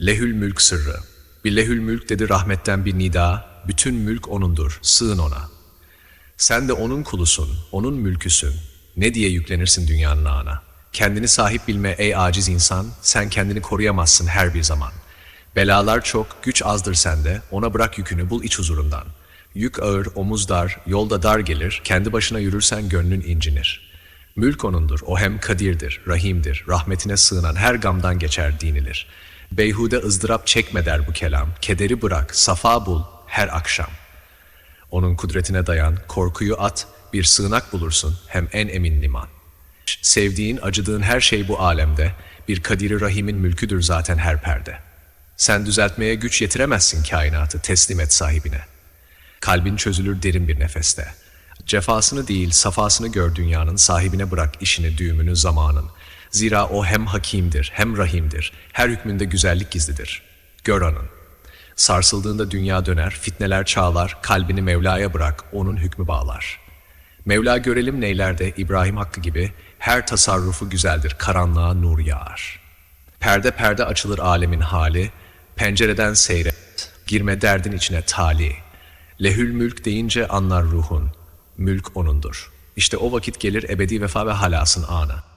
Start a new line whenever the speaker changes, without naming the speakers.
Lehül mülk sırrı. Bir lehül mülk dedi rahmetten bir nida, bütün mülk O'nundur, sığın O'na. Sen de O'nun kulusun, O'nun mülküsün. Ne diye yüklenirsin dünyanın ağına? Kendini sahip bilme ey aciz insan, sen kendini koruyamazsın her bir zaman. Belalar çok, güç azdır sende, ona bırak yükünü bul iç huzurundan. Yük ağır, omuz dar, yolda dar gelir, kendi başına yürürsen gönlün incinir. Mülk O'nundur, O hem kadirdir, rahimdir, rahmetine sığınan her gamdan geçer dinilir. Beyhude ızdırap çekme der bu kelam, kederi bırak, safa bul her akşam. Onun kudretine dayan, korkuyu at, bir sığınak bulursun hem en emin liman. Sevdiğin, acıdığın her şey bu alemde, bir kadiri rahimin mülküdür zaten her perde. Sen düzeltmeye güç yetiremezsin kainatı, teslim et sahibine. Kalbin çözülür derin bir nefeste. Cefasını değil, safasını gör dünyanın, sahibine bırak işini, düğümünü, zamanın. Zira o hem hakimdir, hem rahimdir, her hükmünde güzellik gizlidir. Gör onun. Sarsıldığında dünya döner, fitneler çağlar, kalbini Mevla'ya bırak, onun hükmü bağlar. Mevla görelim neylerde İbrahim Hakkı gibi, her tasarrufu güzeldir, karanlığa nur yağar. Perde perde açılır alemin hali, pencereden seyret, girme derdin içine tali. Lehül mülk deyince anlar ruhun, mülk O'nundur. İşte o vakit gelir ebedi vefa ve halasın ana.